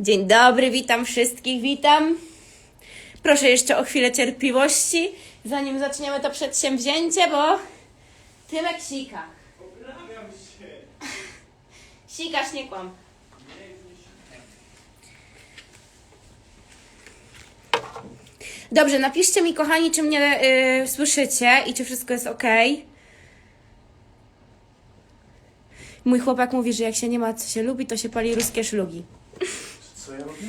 Dzień dobry, witam wszystkich, witam. Proszę jeszcze o chwilę cierpliwości, zanim zaczniemy to przedsięwzięcie, bo Tymek sika. Obrabiam się. Sikasz, nie kłam. Dobrze, napiszcie mi, kochani, czy mnie y, słyszycie i czy wszystko jest ok. Mój chłopak mówi, że jak się nie ma, co się lubi, to się pali ruskie szlugi. Co ja robię?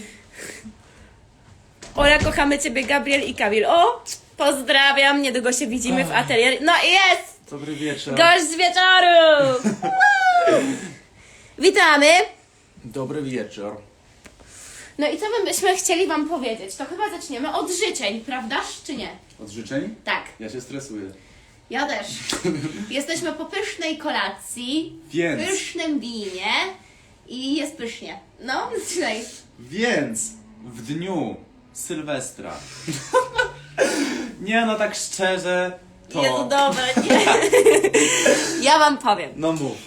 Ola, kochamy Ciebie, Gabriel i Kamil. O, pozdrawiam, niedługo się widzimy w atelier. No i jest! Dobry wieczór. Gość z wieczoru! Witamy! Dobry wieczór. No i co my byśmy chcieli Wam powiedzieć? To chyba zaczniemy od życzeń, prawdaż, czy nie? Od życzeń? Tak, Ja się stresuję. ja też. Jesteśmy po pysznej kolacji, Więc. pysznym winie i jest pysznie. No, zaczynaj. Więc w dniu Sylwestra. nie no, tak szczerze. To. Jezu, dobra, nie. Ja Wam powiem. No mów.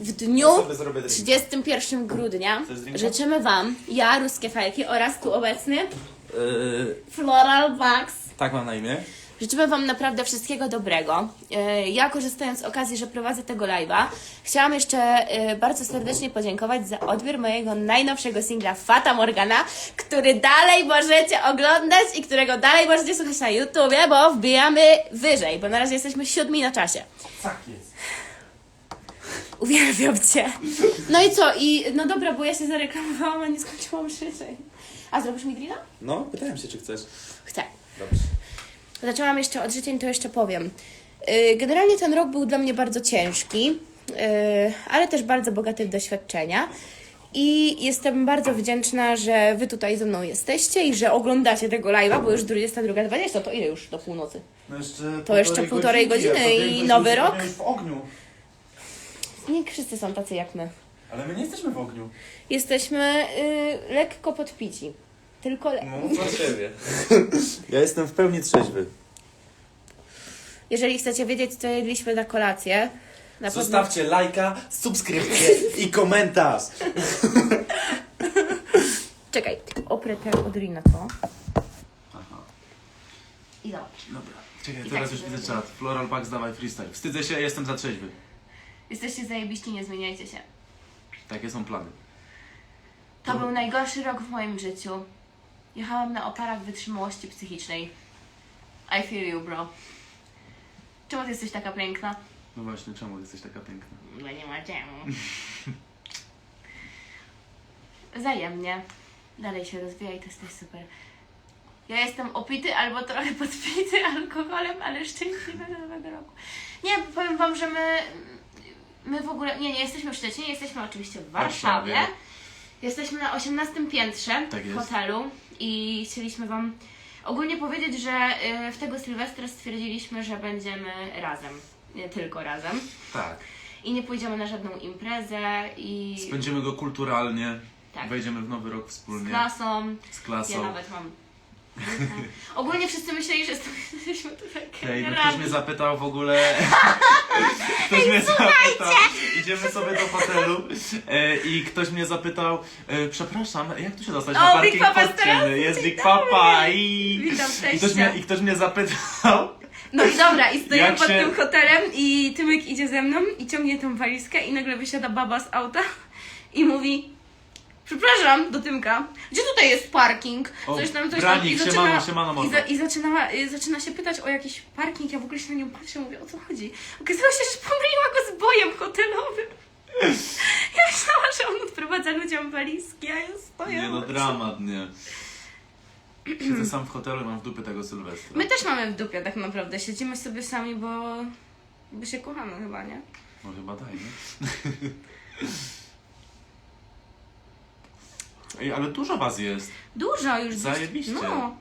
W dniu sobie zrobię drink. 31 grudnia Chcesz drinka? życzymy Wam, ja, Ruskie Fajki oraz tu obecny Yy, Floral Wax. tak mam na imię. Życzymy Wam naprawdę wszystkiego dobrego. E, Ja korzystając z okazji, że prowadzę tego live'a, chciałam jeszcze e, bardzo serdecznie podziękować za odbiór mojego najnowszego singla Fata Morgana, który dalej możecie oglądać i którego dalej możecie słuchać na YouTubie, bo wbijamy wyżej, bo na razie jesteśmy siódmi na czasie. Tak jest. Uwielbiam Cię. No i co? I no dobra, bo ja się zareklamowałam, a nie skończyłam życzeń. A zrobisz mi grilla? No, pytałem się, czy chcesz. Chcę. Dobrze. Zaczęłam jeszcze od życzeń, to jeszcze powiem. Yy, Generalnie ten rok był dla mnie bardzo ciężki, yy, ale też bardzo bogaty w doświadczenia. I jestem bardzo wdzięczna, że Wy tutaj ze mną jesteście i że oglądacie tego live'a, bo już 22.20, to ile już do północy? No jeszcze To jeszcze półtorej godziny to i nowy rok? w ogniu. Nie wszyscy są tacy jak my. Ale my nie jesteśmy w ogniu. Jesteśmy yy, lekko podpici. Tylko le- No, za siebie. ja jestem w pełni trzeźwy. jeżeli chcecie wiedzieć, co jedliśmy na kolację, na pewno... Zostawcie lajka, subskrypcję i komentarz. Czekaj, oprę ten odrina to. Aha. I zobacz. Dobra. Czekaj, I teraz tak, już widzę czat. Floral Bugs, dawaj freestyle. Wstydzę się, jestem za trzeźwy. Jesteście zajebiści, nie zmieniajcie się. Takie są plany. To był najgorszy rok w moim życiu. Jechałam na oparach wytrzymałości psychicznej. I feel you, bro. Czemu ty jesteś taka piękna? No właśnie, czemu jesteś taka piękna? No nie ma czemu. Wzajemnie. Dalej się rozwija i to jest też super. Ja jestem opity albo trochę podpity alkoholem, ale szczęśliwa do nowego roku. Nie, powiem wam, że my, my w ogóle, nie, nie jesteśmy w Szczecinie, jesteśmy oczywiście w Warszawie. Warszawie. Jesteśmy na 18 piętrze Tak jest. hotelu i chcieliśmy wam ogólnie powiedzieć, że y, w tego Sylwestra stwierdziliśmy, że będziemy razem. Nie tylko razem. Tak. I nie pójdziemy na żadną imprezę i Spędzimy go kulturalnie. Tak. Wejdziemy w nowy rok z wspólnie. klasą. Z klasą. Ja nawet mam. Ogólnie wszyscy myśleli, że jesteśmy tutaj Hej, no ktoś mnie zapytał w ogóle. ktoś mnie zapytał. Idziemy sobie do hotelu e, i ktoś mnie zapytał, e, przepraszam, jak tu się dostać O, Big parking Papa? Jest Dzień Big Papa i... Witam I ktoś, mnie. I ktoś mnie zapytał, No i dobra, i Jak pod się- tym hotelem i Tymek idzie ze mną i ciągnie tą walizkę i nagle wysiada baba z auta i mówi Przepraszam, do Tymka, gdzie tutaj jest parking? O, Coś tam, coś Branik, tam. I siemano, siemano, i, mordo. za, i zaczyna, y, zaczyna się pytać o jakiś parking, ja w ogóle się na nią patrzę, mówię, o co chodzi? Okazało się, że pomyliła go z bojem hotelowym. Ja myślałam, że on odprowadza ja stoję. nie no dramat, nie. Siedzę sam w hotelu i mam w dupie tego Sylwestra. My też mamy w dupie tak naprawdę, siedzimy sobie sami, bo, bo się kochamy chyba, nie? No chyba daj, nie? Ej, ale dużo was jest. Dużo już. Zajebiście. No,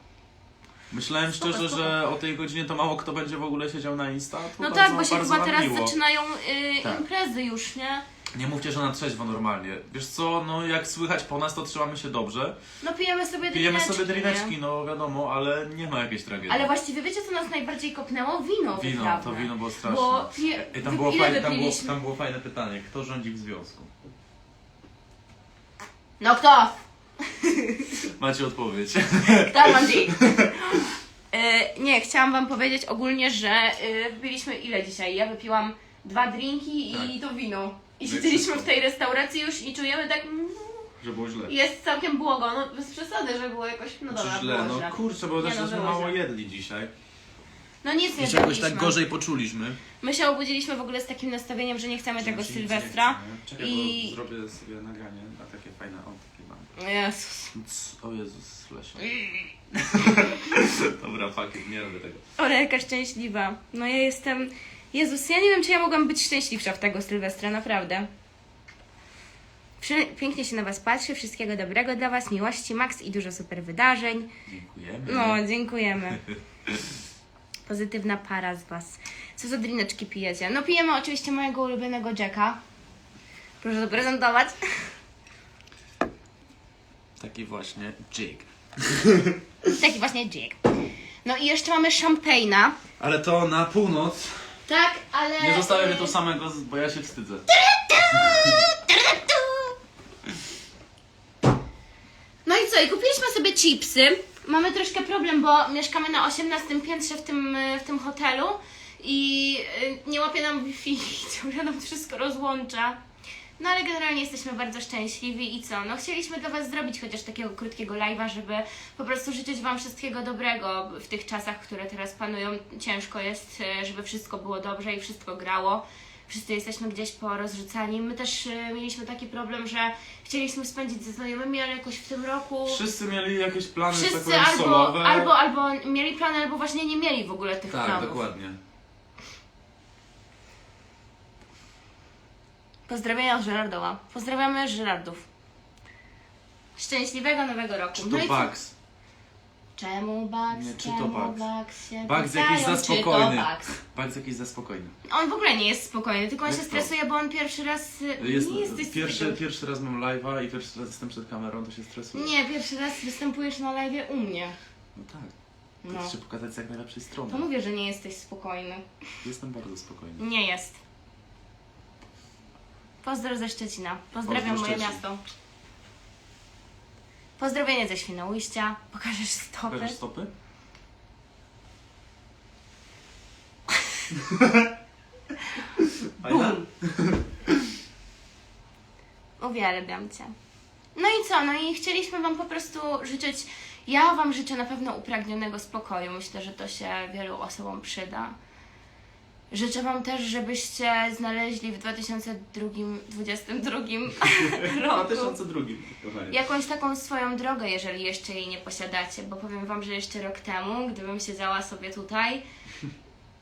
Myślałem Spoko, szczerze, spoko. że o tej godzinie to mało kto będzie w ogóle siedział na Insta. No bardzo, tak, bo się bardzo chyba nam teraz miło. zaczynają y, Tak. imprezy już, nie? Nie mówcie, że na trzeźwo normalnie. Wiesz co, no jak słychać po nas, to trzymamy się dobrze. No pijemy sobie Pijemy drineczki, sobie nie? drineczki, no wiadomo, ale nie ma jakiejś tragedii. Ale właściwie wiecie, co nas najbardziej kopnęło? Wino Wino, wytrawne. to wino było straszne. Bo pije... Ej, tam, było ile fajne, tam, było, wypiliśmy? tam było fajne pytanie. Kto rządzi w związku? No kto? Macie odpowiedź. Tam Andrzej. E, nie, chciałam wam powiedzieć ogólnie, że e, wypiliśmy ile dzisiaj? Ja wypiłam dwa drinki i to wino. I siedzieliśmy w tej restauracji już i czujemy tak, mm, Że było źle. jest całkiem błogo, no bez przesady, że było jakoś, no dobra, Czy źle? było No źle. kurczę, bo Nie, też no, żeśmy było mało źle. jedli dzisiaj. No nic nie I się jakoś zrobiliśmy. tak gorzej poczuliśmy. My się obudziliśmy w ogóle z takim nastawieniem, że nie chcemy tego nic nie Sylwestra. chce, nie? Czekaj, I- bo zrobię sobie nagranie na takie fajne, o takie mam. Jezus. O Jezus, Lesio. Dobra, fuck it, nie robię tego. Ale jaka szczęśliwa. No ja jestem... Jezus, ja nie wiem, czy ja mogłam być szczęśliwsza w tego Sylwestra, naprawdę. Pięknie się na Was patrzy, wszystkiego dobrego dla Was, miłości, Max i dużo super wydarzeń. Dziękujemy. No, dziękujemy. Pozytywna para z Was. Co za drineczki pijecie? No pijemy oczywiście mojego ulubionego Jacka. Proszę to prezentować. Taki właśnie jig. Taki właśnie Jack. No i jeszcze mamy szampejna. Ale to na północ. Tak, ale... Nie zostawię mnie tu samego, bo ja się wstydzę. No i co? I kupiliśmy sobie chipsy. Mamy troszkę problem, bo mieszkamy na 18 piętrze w tym, w tym hotelu i y, nie łapie nam Wi-Fi, ciągle nam wszystko rozłącza. No ale generalnie jesteśmy bardzo szczęśliwi i co? No chcieliśmy dla Was zrobić chociaż takiego krótkiego live'a, żeby po prostu życzyć Wam wszystkiego dobrego w tych czasach, które teraz panują. Ciężko jest, y, żeby wszystko było dobrze i wszystko grało. Wszyscy jesteśmy gdzieś porozrzucani. My też y, mieliśmy taki problem, że chcieliśmy spędzić ze znajomymi, ale jakoś w tym roku Wszyscy mieli jakieś plany, że tak wszyscy powiem, albo, solowe. albo, albo mieli plany, albo właśnie nie mieli w ogóle tych Tak, planów. dokładnie. Pozdrawienia od Żerardowa. Pozdrawiamy Żerardów. Szczęśliwego nowego roku. Czy to No i co? Bugs? Czemu Bugs? Nie, czy to Czemu Bugs? Bugs się Bugs pytają, jakiś za czy to spokojny. Bugs? Bugs jakiś za spokojny. On w ogóle nie jest spokojny, tylko on się to? stresuje, bo on pierwszy raz... y, Jest, nie jesteś pierwszy, pierwszy raz mam live'a i pierwszy raz jestem przed kamerą, to się stresuję. Nie, pierwszy raz występujesz na live u mnie. No tak. No. Chcę się pokazać z jak najlepszej strony. To mówię, że nie jesteś spokojny. Jestem bardzo spokojny. Nie jest. Pozdro ze Szczecina. Pozdrawiam Pozdro moje Szczecin. miasto. Pozdrowienie ze Świnoujścia. Pokażesz stopy? Pokażesz stopy? Fajna? Uwielbiam Cię. No i co? No i chcieliśmy Wam po prostu życzyć... Ja Wam życzę na pewno upragnionego spokoju. Myślę, że to się wielu osobom przyda. Życzę Wam też, żebyście znaleźli w 2022 roku 2002, kochanie. jakąś taką swoją drogę, jeżeli jeszcze jej nie posiadacie, bo powiem Wam, że jeszcze rok temu, gdybym siedziała sobie tutaj,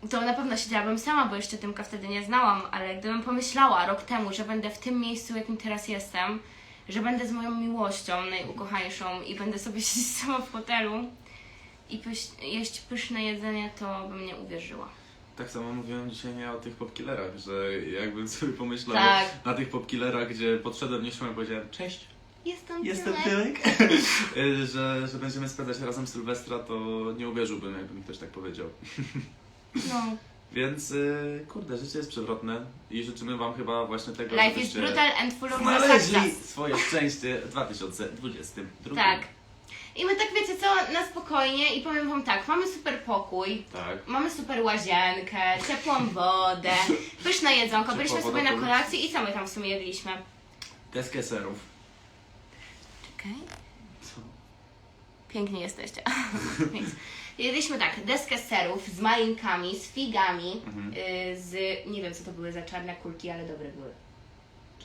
to na pewno siedziałabym sama, bo jeszcze Tymka wtedy nie znałam, ale gdybym pomyślała rok temu, że będę w tym miejscu, w jakim teraz jestem, że będę z moją miłością najukochańszą i będę sobie siedzieć sama w hotelu i pyś- jeść pyszne jedzenie, to bym nie uwierzyła. Tak samo mówiłem dzisiaj nie o tych popkillerach, że jakbym sobie pomyślał Tak. na tych popkillerach, gdzie podszedłem nieśmiało i powiedziałem cześć, Jestem, jestem Tymek. Y, że, że będziemy spędzać razem Sylwestra, to nie uwierzyłbym, jakby mi ktoś tak powiedział. No. Więc y, kurde, życie jest przewrotne i życzymy Wam chyba właśnie tego, Life is żebyście brutal and full of znaleźli success. swoje szczęście w 2022. Tak. I my tak wiecie co, na spokojnie i powiem wam tak, mamy super pokój, Tak. mamy super łazienkę, ciepłą wodę, pyszne jedzonko, Ciepła byliśmy woda sobie na kolacji i co my tam w sumie jedliśmy? Deskę serów. Czekaj. Co? Pięknie jesteście. Więc jedliśmy tak, deskę serów z malinkami, z figami, Mhm. y, z, nie wiem co to były za czarne kulki, ale dobre były.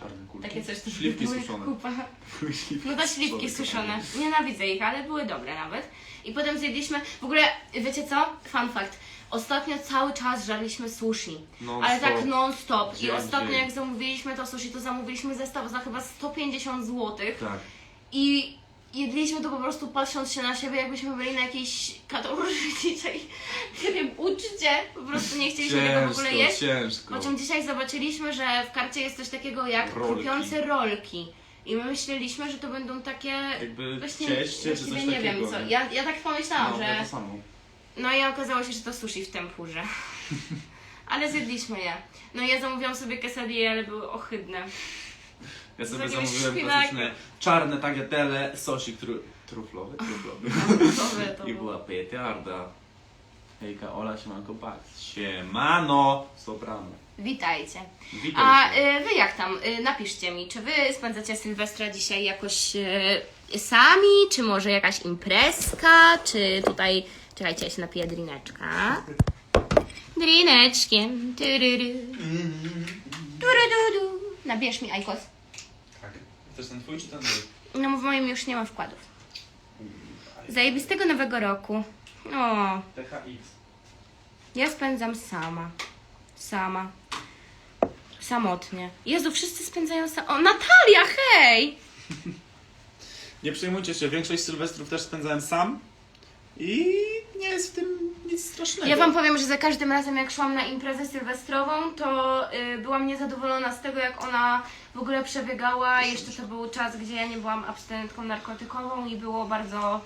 Czarne kulki. Takie coś, to Śliwki były suszone. Kupa. Śliwki No to śliwki suszone. Nienawidzę ich, ale były dobre nawet. I potem zjedliśmy, w ogóle, wiecie co? Fun fact. Ostatnio cały czas żarliśmy sushi. Non ale stop. tak non stop. I ostatnio dzień. jak zamówiliśmy to sushi, to zamówiliśmy zestaw za chyba 150 zł. Tak. I jedliśmy to po prostu patrząc się na siebie, jakbyśmy byli na jakiejś katorze dzisiaj. Nie wiem, uczcie. Po prostu nie chcieliśmy tego w ogóle jeść. ciężko. Po czym dzisiaj zobaczyliśmy, że w karcie jest coś takiego jak Rolki. krupiące rolki. I my myśleliśmy, że to będą takie. Jakby Właśnie cieście czy właściwie coś nie takiego. wiem co. nie? Ja, ja tak pomyślałam, no, ja że. to samo. No i okazało się, że to sushi w tempurze. Ale zjedliśmy je. No i ja zamówiłam sobie quesadille, ale były ohydne. Ja sobie zamówiłem szpinakiem. klasyczne czarne tagliatelle, sosik tru, truflowy, truflowy. To I było. była petarda. Hejka, Ola, siemanko, Pax. Siemano, soprano. Witajcie. Witaj A się. y, wy jak tam? Y, napiszcie mi, czy wy spędzacie Sylwestra dzisiaj jakoś y, sami, czy może jakaś imprezka, czy tutaj... Czekajcie, ja się napiję drineczka. Drineczkiem. Tururu. Turududu. Nabierz mi Aikos. Tak. Chcesz ten twój czy ten mój? No w moim już nie ma wkładów. Zajebistego nowego roku. O, THX. ja spędzam sama. Sama. Samotnie. Jezu, wszyscy spędzają sam... O, Natalia, hej! Nie przejmujcie się, większość sylwestrów też spędzałem sam i nie jest w tym nic strasznego. Ja wam powiem, że za każdym razem jak szłam na imprezę sylwestrową, to y, byłam niezadowolona z tego, jak ona w ogóle przebiegała. Jeszcze to był czas, gdzie ja nie byłam abstynentką narkotykową i było bardzo...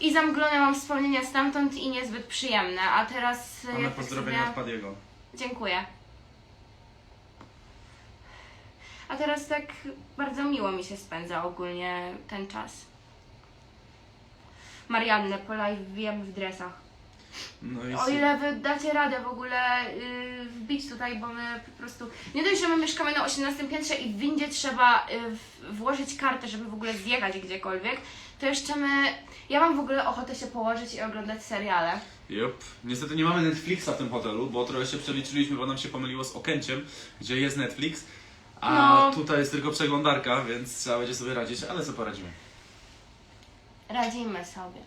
I zamglone mam wspomnienia stamtąd i niezbyt przyjemne, a teraz... y, Mamy jak tak pozdrowienia sobie- od Padiego. Dziękuję. A teraz tak bardzo miło mi się spędza ogólnie ten czas. Mariannę po live wiem w dresach. No i O ile wy dacie radę w ogóle yy, wbić tutaj, bo my po prostu... Nie dość, że my mieszkamy na 18 piętrze i w windzie trzeba w- włożyć kartę, żeby w ogóle zjechać gdziekolwiek, to jeszcze my... Ja mam w ogóle ochotę się położyć i oglądać seriale. Jup. Niestety nie mamy Netflixa w tym hotelu, bo trochę się przeliczyliśmy, bo nam się pomyliło z Okęciem, gdzie jest Netflix, a No. tutaj jest tylko przeglądarka, więc trzeba będzie sobie radzić, ale co poradzimy. Radzimy sobie.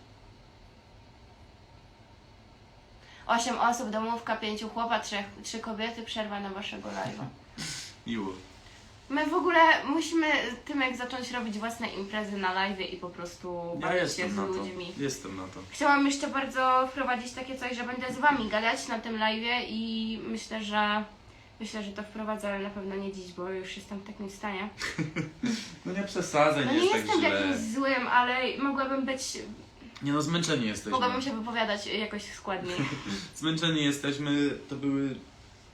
Osiem osób, domówka, pięciu chłopa, trzech, trzy kobiety, przerwa na waszego live'a. Miło. My w ogóle musimy tym jak zacząć robić własne imprezy na live i po prostu Ja bawić się jestem z na to. ludźmi. Jestem na to. Chciałam jeszcze bardzo wprowadzić takie coś, że będę z wami gadać na tym live i myślę, że myślę, że to wprowadzę, ale na pewno nie dziś, bo już jestem w takim stanie. No nie przesadzaj, No nie nie jest tak jestem źle. jakimś złym, ale mogłabym być, Nie no, zmęczeni jesteśmy. mogłabym się wypowiadać jakoś składniej. Zmęczeni jesteśmy, to były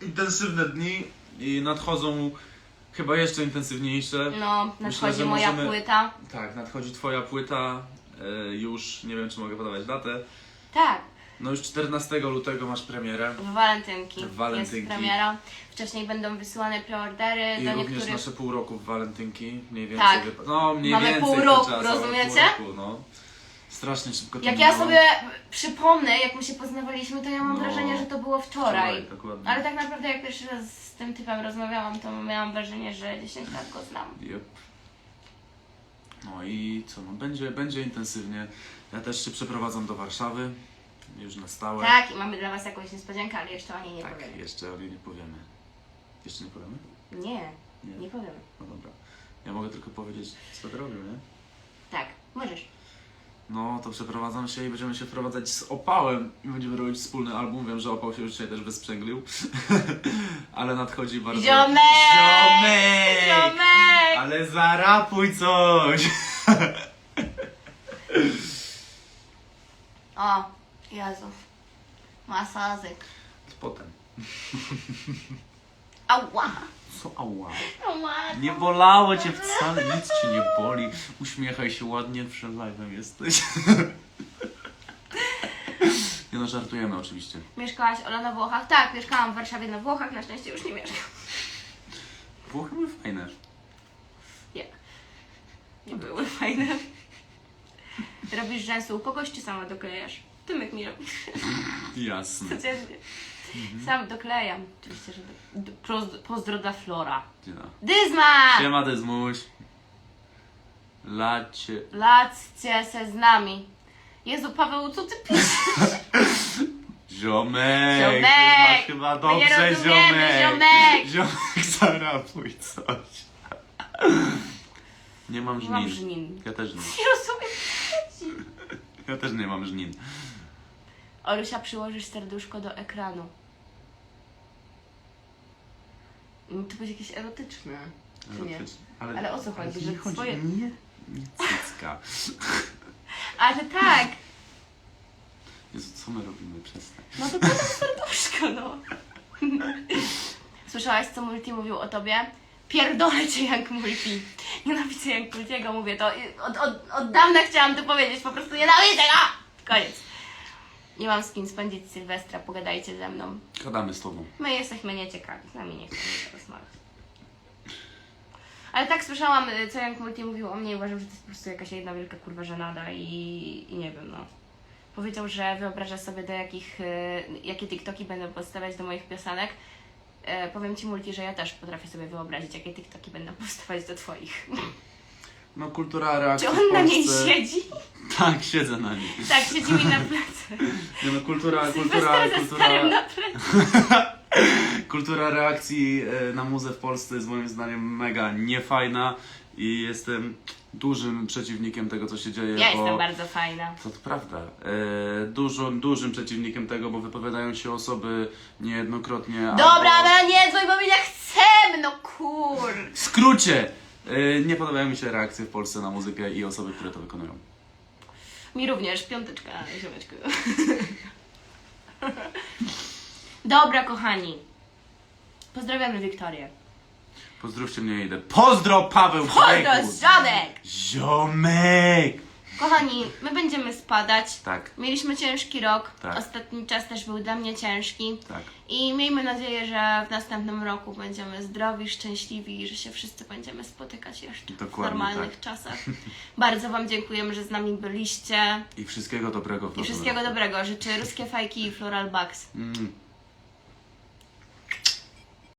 intensywne dni i nadchodzą chyba jeszcze intensywniejsze. No, nadchodzi że moja możemy- płyta. Tak, nadchodzi twoja płyta, e, już nie wiem czy mogę podawać datę. Tak, No już 14 lutego masz premierę w walentynki, W walentynki. jest premiera. Wcześniej będą wysyłane preordery i do również niektórych. nasze pół roku w walentynki, mniej więcej. Tak. wypa- No mniej Mamy więcej pół roku, czas, ale rozumiecie? Pół roku, no. Strasznie szybko to Jak ja minęło. sobie przypomnę, jak my się poznawaliśmy, to ja mam No. wrażenie, że to było wczoraj. dokładnie. Ale tak naprawdę jak pierwszy raz z tym typem rozmawiałam, to miałam wrażenie, że 10 lat go znam. Yep. No i co, no będzie, będzie intensywnie. Ja też się przeprowadzam do Warszawy, już na stałe. Tak, i mamy dla Was jakąś niespodziankę, ale jeszcze o niej nie Tak, powiem. jeszcze o niej nie powiemy. Jeszcze nie powiemy? Nie, Nie. nie powiem. No dobra. Ja mogę tylko powiedzieć, co będę robił, nie? Tak, możesz. No, to przeprowadzam się i będziemy się wprowadzać z Opałem i będziemy robić wspólny album. Wiem, że Opał się już dzisiaj też wysprzęglił, ale nadchodzi bardzo... Ziomek! Ziomek! Ziomek! Ale zarapuj coś! O, Jezu. Masazyk. Potem. Ała! Co ała? Ała! Nie bolało cię wcale, nic ci nie boli. Uśmiechaj się ładnie, przed live'em jesteś. Nie no, żartujemy oczywiście. Mieszkałaś Ola na Włochach? Tak, mieszkałam w Warszawie na Włochach, na szczęście już nie mieszkam. Włochy były fajne. Nie. Nie były fajne. Robisz rzęsy u kogoś, czy sama doklejasz? Tymek mi robi. Jasne. Codziennie. Sam doklejam. Oczywiście, że do, do, poz- pozdro dla Flora. Dziena. Dyzma! Siema Dezmuś. Lacie. Laccie se z nami. Jezu, Paweł, co ty piszesz? Ziomek! Ziomek! ty Masz chyba nie dobrze, ziomek! ziomek! Ziomek, zarapuj coś. Nie mam Nie żnin. mam żnin. Ja też nie. Nie rozumiem. Ja też nie mam żnin. Olusia, przyłożysz serduszko do ekranu. No, To będzie jakieś erotyczne. Czy nie? Ale, Ale o co chodzi? ale Że nie chodzi? swoje- Nie, nie cycka. Ale tak! Jezu, co my robimy? Przestań. No to to serduszko, no. Słyszałaś, co Multi mówił o tobie? Pierdolę cię jak multi. Nienawidzę jak multiego, mówię to. Od, od, od dawna chciałam to powiedzieć, po prostu nienawidzę go! Koniec. Nie mam z kim spędzić Sylwestra, pogadajcie ze mną. Gadamy z tobą. My jesteśmy nieciekawi, z nami nie chcemy rozmawiać. Ale tak słyszałam, y, co Jank Multi mówił o mnie i uważam, że to jest po prostu jakaś jedna wielka kurwa żenada i, i nie wiem, no. Powiedział, że wyobraża sobie do jakich, y, jakie TikToki będą podstawiać do moich piosenek. E, powiem Ci Multi, że ja też potrafię sobie wyobrazić, jakie TikToki będą powstawać do Twoich. No kultura reakcji Czy w on na niej Polsce- siedzi? Tak, siedzę na niej. Tak, siedzi mi na plecy. Nie no, kultura, kultura, Sylwester ze starym kultura, na plecy. kultura reakcji e, na muzę w Polsce jest moim zdaniem mega niefajna i jestem dużym przeciwnikiem tego, co się dzieje, Ja bo... jestem bardzo fajna. To, to prawda. E, dużo, dużym przeciwnikiem tego, bo wypowiadają się osoby niejednokrotnie. Dobra, albo... ale nie dzwoń, bo my nie chcemy, no kur... W skrócie! E, nie podobają mi się reakcje w Polsce na muzykę i osoby, które to wykonują. Mi również, piąteczka, ziomeczku. Dobra, kochani. Pozdrawiamy Wiktorię. Pozdrówcie mnie, idę. Pozdro, Paweł Pozdro, Krejkus! żadek! Ziomek! Kochani, my będziemy spadać. Tak, Mieliśmy ciężki rok. Tak. Ostatni czas też był dla mnie ciężki. tak. I miejmy nadzieję, że w następnym roku będziemy zdrowi, szczęśliwi i że się wszyscy będziemy spotykać jeszcze Dokładnie w normalnych tak. czasach. Bardzo Wam dziękujemy, że z nami byliście. I wszystkiego dobrego w I wszystkiego roku. dobrego. Życzę ruskie fajki i floral bugs. Mm.